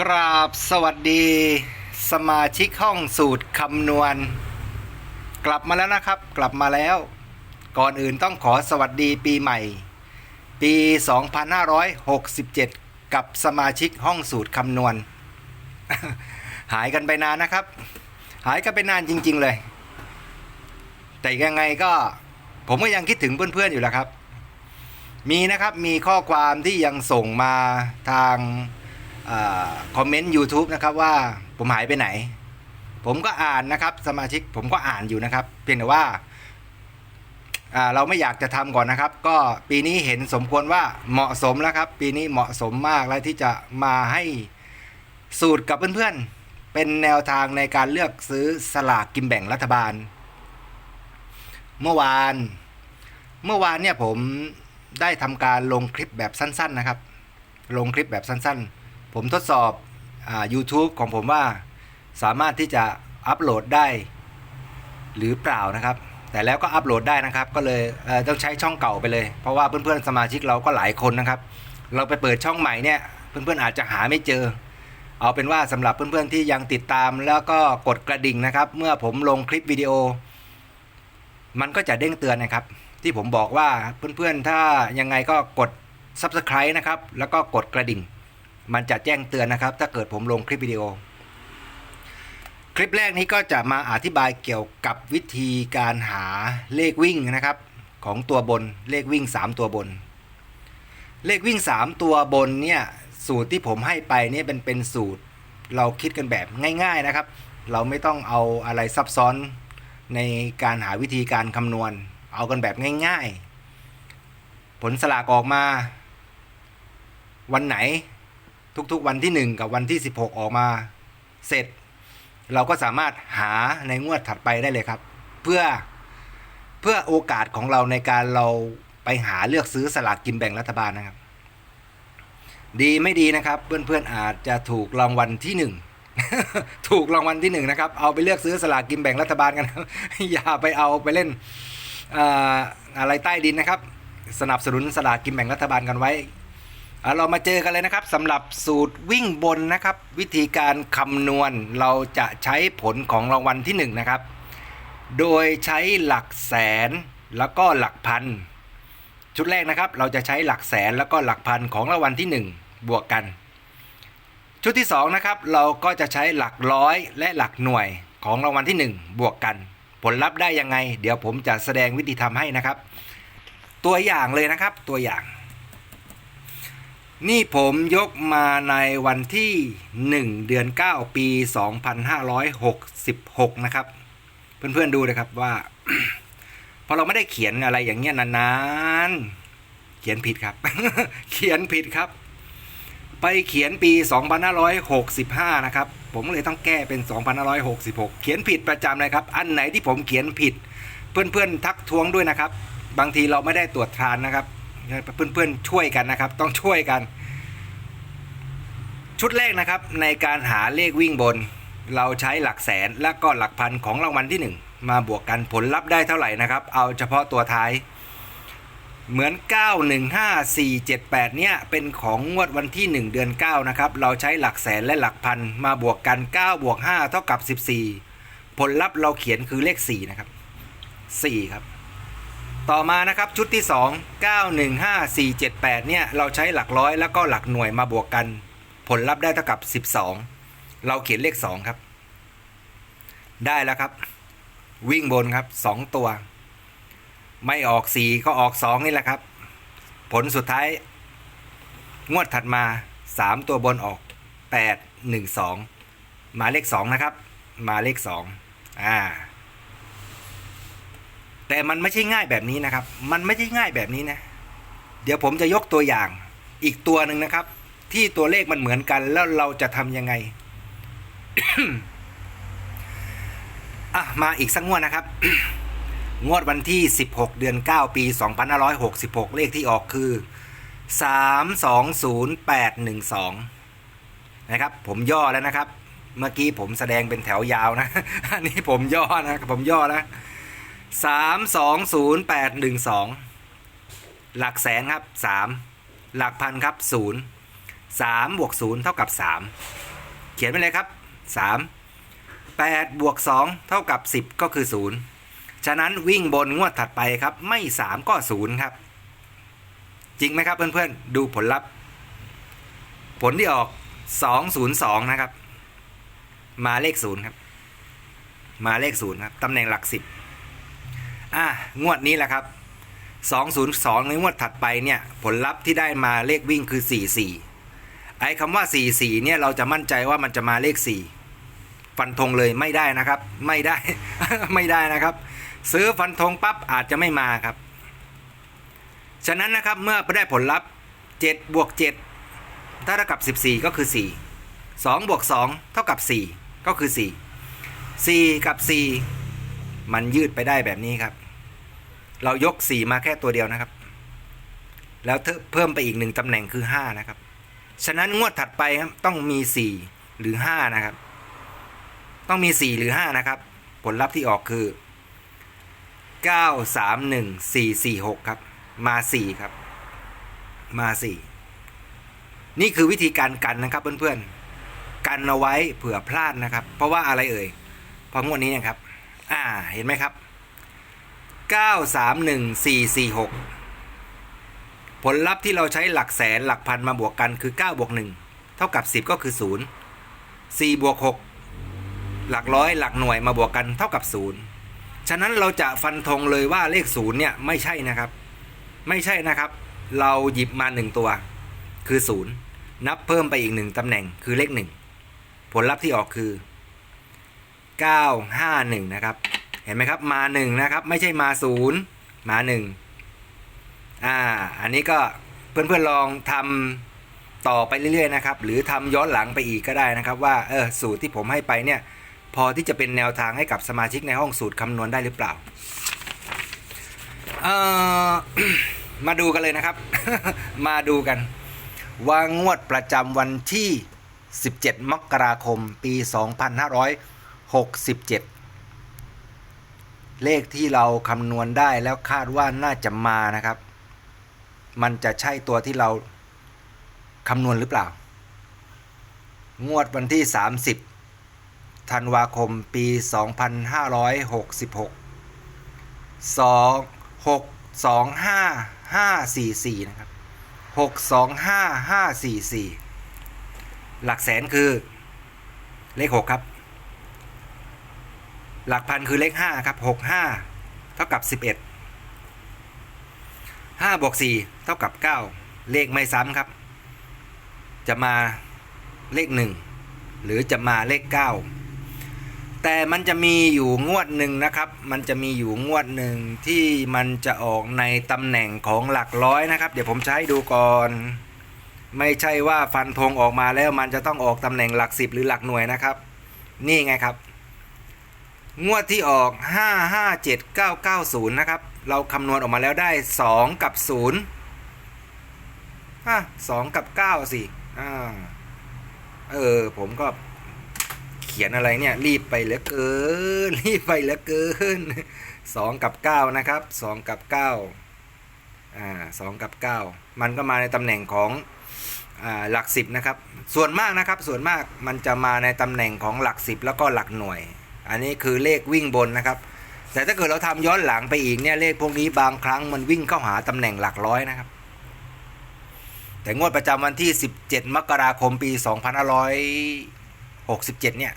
กราบสวัสดี สมาชิกห้องสูตรคำนวณ กลับมาแล้วนะครับ กลับมาแล้ว ก่อนอื่นต้องขอสวัสดีปีใหม่ ปี 2567 กับสมาชิกห้องสูตรคำนวณ หายกันไปนานนะครับ หายกันไปนานจริง ๆเลย แต่ยังไงก็ผมก็ยังคิดถึงเพื่อนๆอยู่แหล้วครับ มีนะครับมีข้อความที่ยังส่งมาทาง คอมเมนต์ YouTube นะครับว่าผมหายไปไหน ผมก็อ่านนะครับ สมาชิกผมก็อ่านอยู่นะครับ เพียงแต่ว่าเราไม่อยากจะทำก่อนนะครับ ก็ปีนี้เห็นสมควรว่าเหมาะสมแล้วครับ ปีนี้เหมาะสมมากแล้วที่จะมาให้สูตรกับเพื่อนๆ เป็นแนวทางในการเลือกซื้อสลากกินแบ่งรัฐบาล เมื่อวาน เมื่อวานเนี่ยผมได้ทำการลงคลิปแบบสั้น ๆนะครับ ลงคลิปแบบสั้นๆ ผมทดสอบอ YouTube ของผมว่าสามารถที่จะอัปโหลดได้ หรือเปล่านะครับ แต่แล้วก็อัปโหลดได้นะครับ ก็เลยเต้องใช้ช่องเก่าไปเลย เพราะว่าเพื่อนๆสมาชิกเราก็หลายคนนะครับ เราไปเปิดช่องใหม่เนี่ยเพื่อนๆอาจจะหาไม่เจอ เอาเป็นว่าสำหรับเพื่อนๆที่ยังติดตามแล้วก็กดกระดิ่งนะครับ เมื่อผมลงคลิปวิดีโอ มันก็จะเด้งเตือนนะครับ ที่ผมบอกว่าเพื่อนๆถ้ายังไงก็กด Subscribe นะครับ แล้วก็กดกระดิ่ง มันจะแจ้งเตือนนะครับ ถ้าเกิดผมลงคลิปวิดีโอ คลิปแรกนี้ก็จะมาอธิบายเกี่ยวกับวิธีการหาเลขวิ่งนะครับ ของตัวบนเลขวิ่ง 3 ตัวบน เลขวิ่ง 3 ตัวบนเนี่ยสูตรที่ผมให้ไปเนี่ยเป็นเป็นสูตรเราคิดกันแบบง่าย ๆนะครับ เราไม่ต้องเอาอะไรซับซ้อนในการหาวิธีการคำนวณ เอากันแบบง่าย ๆ ผลสลากออกมา วันไหน ทุกๆวันที่ 1 กับวันที่ 16 ออกมาเสร็จ เราก็สามารถหาในงวดถัดไปได้เลยครับ เพื่อเพื่อโอกาสของเราในการเราไปหาเลือกซื้อสลากกินแบ่งรัฐบาลนะครับ ดีไม่ดีนะครับ เพื่อนๆอาจจะถูกรางวัลที่หนึ่งถูกรางวัลที่หนึ่งนะครับ เอาไปเลือกซื้อสลากกินแบ่งรัฐบาลกันนะอย่าไปเอาไปเล่นออะไรใต้ดินนะครับ สนับสนุนสลากกินแบ่งรัฐบาลกันไว้ อ่าเรามาเจอกันเลยนะครับสำหรับสูตรวิ่งบนนะครับ วิธีการคำนวณเราจะใช้ผลของรางวัลที่หนึ่งนะครับ โดยใช้หลักแสนแล้วก็หลักพัน ชุดแรกนะครับ เราจะใช้หลักแสนแล้วก็หลักพันของรางวัลที่หนึ่งบวกกัน ชุดที่2นะครับเราก็จะใช้หลักร้อยและหลักหน่วยของรางวัลที่ 1 บวกกัน ผลลัพธ์ได้ยังไง เดี๋ยวผมจะแสดงวิธีทำให้นะครับ ตัวอย่างเลยนะครับตัวอย่าง นี่ผมยกมาในวันที่ 1 เดือน 9 ปี 2566 นะครับ เพื่อนๆดูนะครับว่า พอเราไม่ได้เขียนอะไรอย่างเงี้ยนานๆ เขียนผิดครับ เขียนผิดครับ ไปเขียนปี 2565 นะครับ ผมเลยต้องแก้เป็น 2566 เขียนผิดประจำเลยครับ อันไหนที่ผมเขียนผิด เพื่อนๆทักท้วงด้วยนะครับ บางทีเราไม่ได้ตรวจทานนะครับ เพื่อนๆช่วยกันนะครับ ต้องช่วยกัน ชุดแรกนะครับในการหาเลขวิ่งบน เราใช้หลักแสนและก็หลักพันของรางวัลที่ 1 มาบวกกันผลลัพธ์ได้เท่าไหร่นะครับ เอาเฉพาะตัวท้าย เหมือน 915478 เนี่ยเป็นของงวดวันที่ 1 เดือน 9 นะครับ เราใช้หลักแสนและหลักพันมาบวกกัน 9 บวก 5 เท่ากับ 14 ผลลัพธ์เราเขียนคือเลข 4 นะครับ 4 ครับ ต่อมานะครับชุดที่ 2 915478เนี่ยเราใช้หลักร้อยแล้วก็หลักหน่วยมาบวกกัน ผลลัพธ์ได้เท่ากับ 12 เราเขียนเลข 2 ครับ ได้แล้วครับ วิ่งบนครับ 2 ตัว ไม่ออกสี่ก็ออกสองนี่แหละครับ ผลสุดท้าย งวดถัดมาสามตัวบนออกแปดหนึ่งสองมาเลขสองนะครับ มาเลขสองอ่า แต่มันไม่ใช่ง่ายแบบนี้นะครับ มันไม่ใช่ง่ายแบบนี้นะ เดี๋ยวผมจะยกตัวอย่างอีกตัวหนึ่งนะครับ ที่ตัวเลขมันเหมือนกันแล้วเราจะทำยังไงอะมาอีกสักงวดนะครับ งวดวันที่ 16 เดือน 9 ปี 2566 เลขที่ออกคือ 320812 นะครับ ผมย่อแล้วนะครับ เมื่อกี้ผมแสดงเป็นแถวยาวนะ อันนี้ผมย่อนะ ผมย่อแล้ว สามสองศูนะ320812หลักแสนครับ3หลักพันครับ0 3บวก0เท่ากับ3เขียนไปเลยครับ3 8บวก2เท่ากับ10ก็คือ0ฉะนั้นวิ่งบนงวดถัดไปครับ ไม่3ก็0ครับ จริงไหมครับเพื่อนๆ ดูผลลัพธ์ ผลที่ออก202นย์สองนะครับ มาเลข0ครับ มาเลข0ครับตำแหน่งหลัก10 อะงวดนี้แหละครับ 202 ในงวดถัดไปเนี่ย ผลลัพธ์ที่ได้มาเลขวิ่งคือ 44 ไอ้คำว่า 44 เนี่ย เราจะมั่นใจว่ามันจะมาเลข 4 ฟันธงเลยไม่ได้นะครับ ไม่ได้ ไม่ได้นะครับ ซื้อฟันธงปั๊บอาจจะไม่มาครับ ฉะนั้นนะครับเมื่อไได้ผลลัพธ์7บวก7ถ้าเท่ากับ 14 ก็คือ 4 2บวก2เท่ากับ 4 ก็คือ 4 4 กับ 4 มันยืดไปได้แบบนี้ครับ เรายก4มาแค่ตัวเดียวนะครับ แล้วเพิ่มไปอีกหนึ่งตำแหน่งคือ5นะครับ ฉะนั้นงวดถัดไปครับต้องมี4หรือ5นะครับ ต้องมี4หรือ5นะครับ ผลลัพธ์ที่ออกคือ9 3 1 4 4 6ครับมา4ครับ มา4นี่คือวิธีการกันนะครับเพื่อนๆ กันเอาไว้เผื่อพลาดนะครับ เพราะว่าอะไรเอ่ยพราะงวดนี้นะครับ อ่า เห็นไหมครับ 9 3 1 4 4 6 ผลลัพธ์ที่เราใช้หลักแสนหลักพันมาบวกกันคือ9บวก1เท่ากับ 10 ก็คือ 0 4บวก6หลักร้อยหลักหน่วยมาบวกกันเท่ากับ 0 ฉะนั้นเราจะฟันธงเลยว่าเลข0เนี่ยไม่ใช่นะครับ ไม่ใช่นะครับ เราหยิบมา 1 ตัว คือ 0 นับเพิ่มไปอีก 1ตำแหน่งคือเลข 1 ผลลัพธ์ที่ออกคือ 951 นะครับ เห็นไหมครับมา1นะครับ ไม่ใช่มา0มา1อ่าอันนี้ก็เพื่อนๆลองทำต่อไปเรื่อยๆนะครับ หรือทำย้อนหลังไปอีกก็ได้นะครับ ว่าเออสูตรที่ผมให้ไปเนี่ยพอที่จะเป็นแนวทางให้กับสมาชิกในห้องสูตรคำนวณได้หรือเปล่าเออมาดูกันเลยนะครับ มาดูกันว่างวดประจำวันที่ 17 มกราคม ปี 2567 เลขที่เราคำนวณได้แล้วคาดว่าน่าจะมานะครับ มันจะใช่ตัวที่เราคำนวณหรือเปล่า งวดวันที่ 30 ธันวาคมปี 2566 2 6 2 5 5 4 4 นะครับ 6 2 5 5 4 4 หลักแสนคือเลข 6 ครับ หลักพันคือเลข5ครับ6 5เท่ากับ11 5บวก4เท่ากับ9เลขไม่ซ้ำครับ จะมาเลข1หรือจะมาเลข9แต่มันจะมีอยู่งวดหนึ่งนะครับ มันจะมีอยู่งวดหนึ่งที่มันจะออกในตำแหน่งของหลักร้อยนะครับ เดี๋ยวผมจะให้ดูก่อน ไม่ใช่ว่าฟันธงออกมาแล้วมันจะต้องออกตำแหน่งหลักสิบหรือหลักหน่วยนะครับ นี่ไงครับ งวดที่ออก 5 5 7 9 9 0 นะครับ เราคำนวณออกมาแล้วได้ 2 กับ0อะ2กับ 9 สิอ่าเออ ผมก็เขียนอะไรเนี่ย รีบไปเหลือเกิน รีบไปเหลือเกิน 2 กับ 9 นะครับ 2 กับ 9 อ่า2กับ 9 มันก็มาในตำแหน่งของหลัก10นะครับ ส่วนมากนะครับ ส่วนมากมันจะมาในตำแหน่งของหลัก10แล้วก็หลักหน่วย อันนี้คือเลขวิ่งบนนะครับ แต่ถ้าเกิดเราทำย้อนหลังไปอีกเนี่ยเลขพวกนี้บางครั้งมันวิ่งเข้าหาตำแหน่งหลักร้อยนะครับ แต่งวดประจำวันที่ 17 มกราคมปี 2567 เนี่ย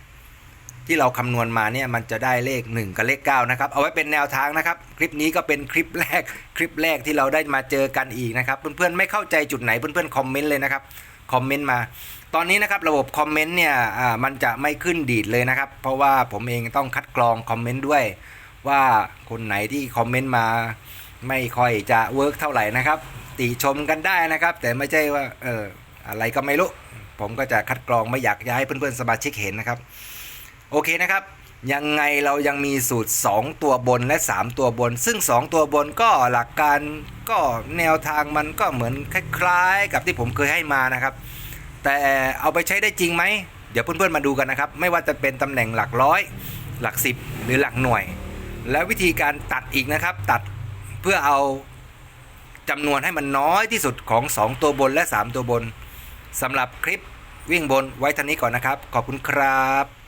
ที่เราคำนวณมาเนี่ยมันจะได้เลข 1 กับเลข 9 นะครับ เอาไว้เป็นแนวทางนะครับ คลิปนี้ก็เป็นคลิปแรกคลิปแรกที่เราได้มาเจอกันอีกนะครับ เพื่อนๆไม่เข้าใจจุดไหนเพื่อนๆคอมเมนต์เลยนะครับ คอมเมนต์มา ตอนนี้นะครับระบบคอมเมนต์เนี่ยอ่ามันจะไม่ขึ้นดีดเลยนะครับ เพราะว่าผมเองต้องคัดกรองคอมเมนต์ด้วย ว่าคนไหนที่คอมเมนต์มาไม่ค่อยจะเวิร์กเท่าไหร่นะครับ ติชมกันได้นะครับ แต่ไม่ใช่ว่าเอออะไรก็ไม่รู้ ผมก็จะคัดกรองไม่อยากย้ายเพื่อนๆสมาชิกเห็นนะครับ โอเคนะครับ ยังไงเรายังมีสูตร 2 ตัวบนและ 3 ตัวบน ซึ่ง 2 ตัวบนก็หลักการก็แนวทางมันก็เหมือนคล้ายๆ กับที่ผมเคยให้มานะครับ แต่เอาไปใช้ได้จริงไหม เดี๋ยวเพื่อนๆมาดูกันนะครับ ไม่ว่าจะเป็นตำแหน่งหลักร้อย หลักสิบหรือหลักหน่วย และวิธีการตัดอีกนะครับ ตัดเพื่อเอาจำนวนให้มันน้อยที่สุดของ 2 ตัวบนและ 3 ตัวบนสำหรับคลิปวิ่งบนไว้เท่านี้ก่อนนะครับ ขอบคุณครับ